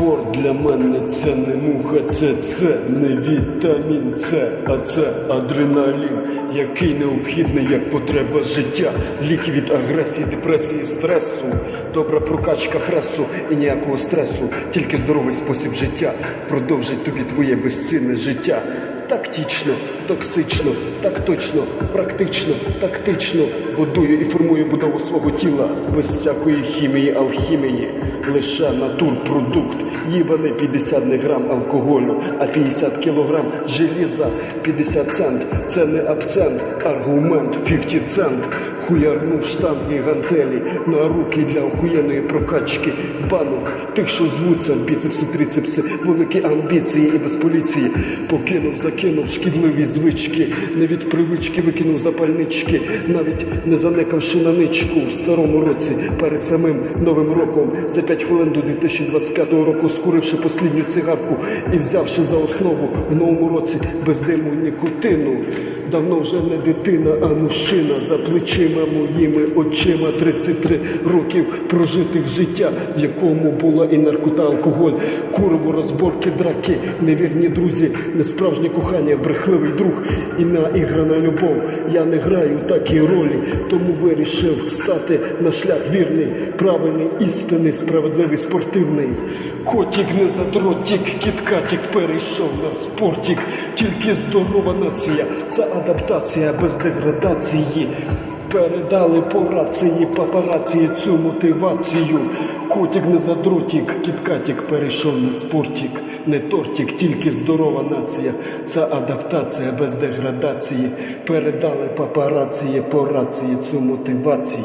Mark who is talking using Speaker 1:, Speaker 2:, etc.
Speaker 1: Спорт для мене це не муха, це це не вітамін це, а це адреналін, який необхідний як потреба життя. Ліки від агресії, депресії, стресу, добра прокачка хресу і ніякого стресу, тільки здоровий спосіб життя продовжить тобі твоє безцінне життя. Тактично, токсично, так точно, практично, тактично будую і формую будову свого тіла без всякої хімії, алхімії, лише натурпродукт. Їбаний 50 не грам алкоголю, а 50 кілограм желіза, 50 цент. Це не абсент, аргумент 50 цент. Хуярнув штанги гантелі на руки для охуєнної прокачки банок. Тих, що звуться біцепси, трицепси, великі амбіції і без поліції. Покинув, закинув шкідливі звички, не від привички викинув запальнички, навіть не занекавши на ничку в старому році перед самим новим роком. За 5 хвилин до 2025 року, скуривши послідню цигарку і взявши за основу в новому році без диму нікотину. Давно вже не дитина, а мужчина за плечима моїми очима. 33 років прожитих життя, в якому була і наркота, алкоголь, курво, розборки, драки, невірні друзі, несправжнє кохання, брехливий друг і наіграна любов. Я не граю такі ролі, тому вирішив стати на шлях вірний, правильний, істинний, справедливий, спортивний. Котик не задротік, кіткатік перейшов на спортік, тільки здорова нація, це адаптація без деградації. Передали по рації папарації цю мотивацію. Котик не задротік, кіткатік перейшов на спортік. Не тортік, тільки здорова нація. Це адаптація без деградації. Передали папарації по рації цю мотивацію.